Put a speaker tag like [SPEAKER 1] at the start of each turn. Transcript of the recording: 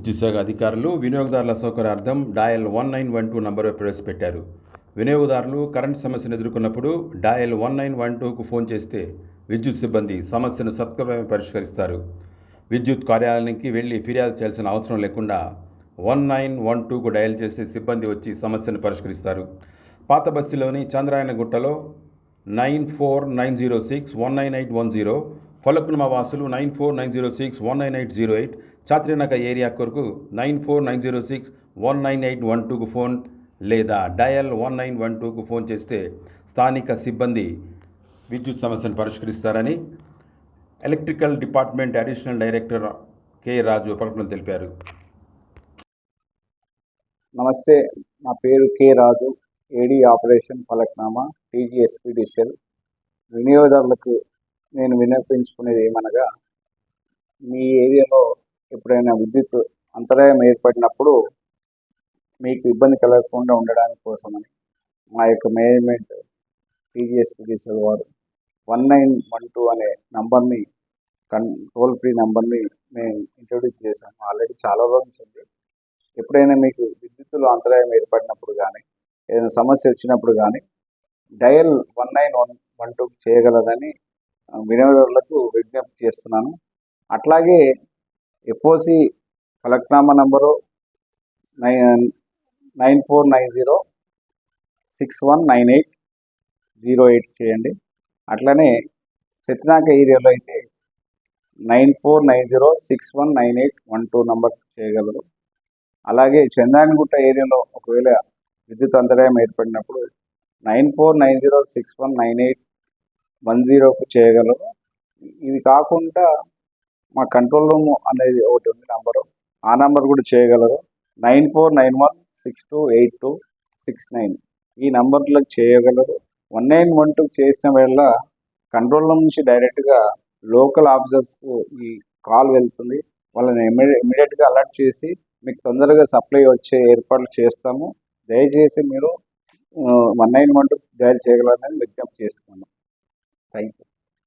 [SPEAKER 1] విద్యుత్ శాఖ అధికారులు వినియోగదారుల సౌకర్యార్థం dial one nine one two number ప్రవేశపెట్టారు. వినియోగదారులు కరెంట్ సమస్యను ఎదుర్కొన్నప్పుడు డయల్ వన్ నైన్ వన్ టూకు ఫోన్ చేస్తే విద్యుత్ సిబ్బంది సమస్యను సత్వరమే పరిష్కరిస్తారు. విద్యుత్ కార్యాలయానికి వెళ్ళి ఫిర్యాదు చేయాల్సిన అవసరం లేకుండా వన్ నైన్ వన్ టూకు డయల్ చేసే సిబ్బంది వచ్చి సమస్యను పరిష్కరిస్తారు. పాత బస్సులోని చంద్రాయన గుట్టలో nine four nine zero six one nine eight one zero Falaknuma వాసులు nine four nine zero six one nine eight zero eight. Chatrinaka area కొరకు nine four nine zero six one nine eight one టూకు phone లేదా dial one nine one టూకు phone చేస్తే స్థానిక సిబ్బంది విద్యుత్ సమస్యను పరిష్కరిస్తారని electrical department additional director K Raju ప్రకటన తెలిపారు.
[SPEAKER 2] నమస్తే నా పేరు K Raju. AD operation Falaknuma TGSPDCL వినియోగదారులకు నేను విన్నపించుకునేది ఏమనగా మీ ఏరియాలో ఎప్పుడైనా విద్యుత్ అంతరాయం ఏర్పడినప్పుడు మీకు ఇబ్బంది కలగకుండా ఉండడానికి కోసమని మా యొక్క మేనేజ్మెంట్ టీజీఎస్పీడీసీఎల్ వారు వన్ నైన్ వన్ టూ అనే నంబర్ని కన్ టోల్ ఫ్రీ నంబర్ని మేము ఇంట్రొడ్యూస్ చేశాము. ఆల్రెడీ చాలా రోజులు ఉంది. ఎప్పుడైనా మీకు విద్యుత్తులో అంతరాయం ఏర్పడినప్పుడు కానీ ఏదైనా సమస్య వచ్చినప్పుడు కానీ dial one nine one one two చేయగలరని వినియోగదారులకు విజ్ఞప్తి చేస్తున్నాను. అట్లాగే FOC Falaknuma number nine nine four nine zero six one nine eight zero eight చేయండి. అట్లనే సత్యనాక ఏరియాలో అయితే nine four nine zero six one nine eight one two number చేయగలరు. అలాగే చంద్రాయణగుట్ట ఏరియాలో ఒకవేళ విద్యుత్ అంతరాయం ఏర్పడినప్పుడు nine four nine zero six one nine eight one జీరోకు చేయగలరు. ఇది కాకుండా మా కంట్రోల్ రూమ్ అనేది ఒకటి ఉంది నెంబరు. ఆ నెంబర్ కూడా చేయగలరు. Nine four nine one six two eight two six nine. ఈ నెంబర్లకు చేయగలరు. వన్ నైన్ వన్ టూ చేసిన వేళ కంట్రోల్ రూమ్ నుంచి డైరెక్ట్గా లోకల్ ఆఫీసర్స్కు ఈ కాల్ వెళ్తుంది. వాళ్ళని ఇమీడియట్గా అలర్ట్ చేసి మీకు తొందరగా సప్లై వచ్చే ఏర్పాట్లు చేస్తాము. దయచేసి మీరు one nine one two dial చేయగలరని విజ్ఞప్తి చేస్తున్నాను. Thank you.